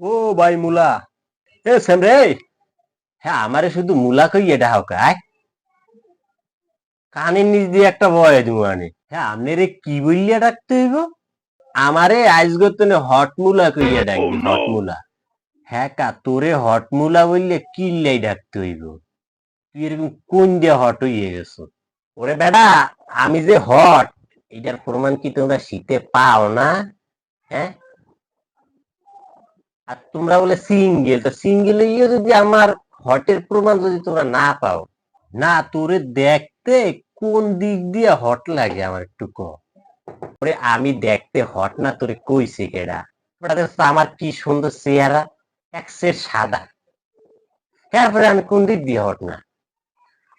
ও ভাই মুলা। এ সেম রে। হ্যাঁ আমারে শুধু মুলা কই এটা হাও কায় কানের নিচ দিয়ে একটা বয় দিব আনে হ্যাঁ আপনি রে কি বললিয়া ডাকতে হইব? আমারে আইস গতনে হট মুলা কইয়া ডাকবি হট মুলা। হ্যাঁ কা তোরে হট মুলা বললে কিল্লাই ডাকতে হইব? তুই এরকম কোন দিয়ে হট হইয়ে গেছো? ওরে বেটা আমি যে হট এটার প্রমাণ কি তোমরা শীতে পাও না? হ্যাঁ? আর তোমরা বলে সিঙ্গেল তো সিঙ্গেল ইয়ে যদি আমার হটের প্রমাণ যদি তোমরা না পাও, না, তোরে দেখতে কোন দিক দিয়ে হট লাগে আমার একটু ওরে, আমি দেখতে হট না, তোরে কইছে কেডা? আমার কি সুন্দর চেহারা, এক সেট সাদা। তারপরে আমি কোন দিক দিয়ে হট না?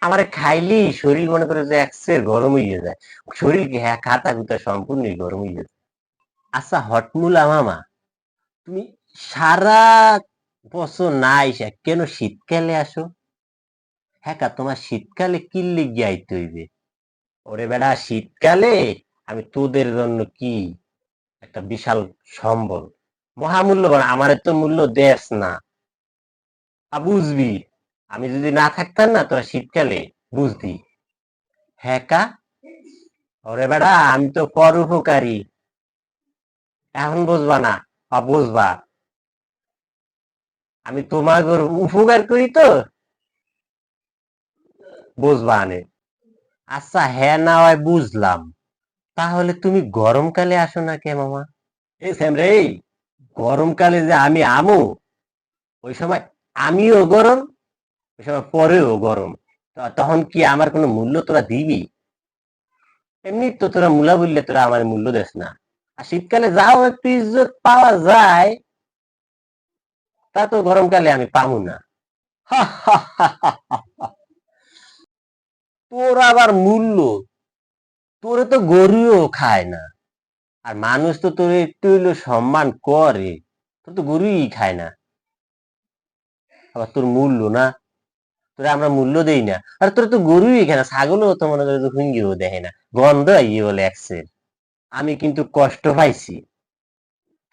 আমার খাইলি, শরীর মনে করে যে এক সের গরম হয়ে যায়। শরীর হ্যাঁ খাতা খুতা সম্পূর্ণই গরম হয়ে যায়। আচ্ছা হটমুলা মামা, তুমি সারা বছর না আইসা কেন শীতকালে আসো? হ্যাঁ তোমার শীতকালে কিল্লি গাইতে হইবে? ওরে বেড়া, শীতকালে আমি তোদের জন্য কি একটা বিশাল সম্বল? মহামূল্যবান, আমার তো মূল্য দেশ না। বুঝবি, আমি যদি না থাকতাম না তোরা শীতকালে, বুঝতি। হ্যাঁ কা? ওরে বেড়া, আমি তো পর উপকারী এখন বুঝবা না বুঝবা। আমি তোমার উপকার করি তো। বুঝবা আচ্ছা হ্যাঁ না হয় বুঝলাম। তাহলে তুমি গরমকালে আসো না কে মামা? এই গরমকালে যে আমি আমু, ওই সময় আমিও গরম, ওই সময় পরেও গরম। তখন কি আমার কোনো মূল্য তোরা দিবি? এমনি তো তোরা মূলা বললে তোরা আমার মূল্য দেস না। আর শীতকালে যাও, একটু ইজ্জত পাওয়া যায়। তা তো গরমকালে আমি পাবো না। তোর আবার মূল্য? তোরে তো গরুও খায় না। আর মানুষ তো তোর একটু সম্মান করে। তোর তো গরুই খায় না। আবার তোর মূল্য না? তোরে আমরা মূল্য দেই না। আর তোর তো গরুই খায় না। ছাগলও তো মনে করে হুঙ্গিও দেখে না। গন্ধ ইয়ে বলে একসের আমি কিন্তু কষ্ট পাইছি।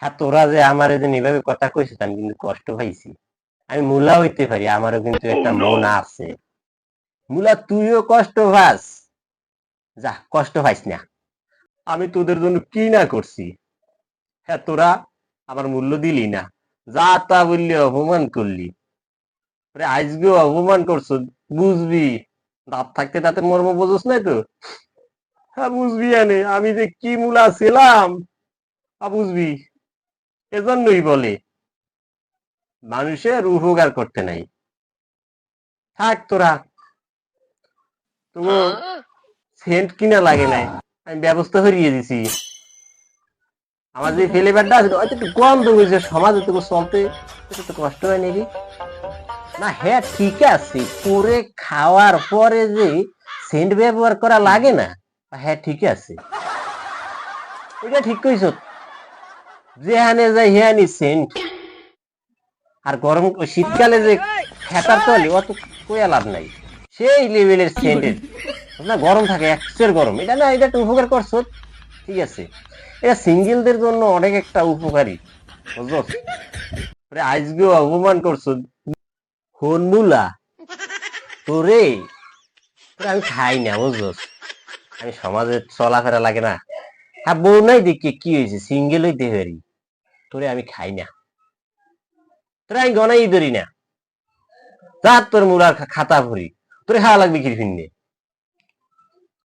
হ্যাঁ তোরা যে আমার যে এভাবে কথা কইছিস আমি কিন্তু কষ্ট পাইছি। আমি মূলা হইতে পারি আমারও কিন্তু একটা মন আছে। মূলা তুইও কষ্ট পাস। যা কষ্ট পাইস না। আমি তোদের জন্য কি না করছি? হ্যাঁ তোরা আমার মূল্য দিলি না। যা তা বললি অপমান করলি। আজকেও অপমান করছ বুঝবি? দাঁত থাকতে তাতে মর্ম বোঝস নাই তো? হ্যাঁ বুঝবি আমি যে কি মূলা ছিলাম বুঝবি। এজন্যই বলে মানুষের উপকার করতে নাই। থাক তোরা। তোমার সেন্ট কিনা লাগে নাই। আমি ব্যবস্থা দিছি। আমার যে আছে হয়তো একটু গন্ধ হয়েছে সমাজে তো চলতে একটু তো কষ্ট হয় নাকি? না হ্যাঁ ঠিক আছে। করে খাওয়ার পরে যে সেন্ট ব্যবহার করা লাগে না হ্যাঁ ঠিক আছে। এটা ঠিক কইছ। যেহানে যাই হেয়ানি সেন্ট। আর গরম শীতকালে যে খেতার তলে, অত কোয়া লাভ নাই। সেই লেভেলের সেন্টের না, গরম থাকে একশের গরম। এটা না, এটা একটা উপকার করছ, ঠিক আছে। এটা সিঙ্গেলদের জন্য অনেক একটা উপকারী বুঝলো আজকেও অপমান করছ। হনমুলা তোরে? আমি খাই না বুঝলো আমি সমাজে চলাফেরা লাগে না। হ্যাঁ বউ নাই দেখি, কি হয়েছে? সিঙ্গেল হইতে পারি। তোরে আমি খাই না। তোরে আমি গনাই ধরি না। যা তোর মুরার খাতা ভরি। তোরে খাওয়া লাগবে কি ফিরনে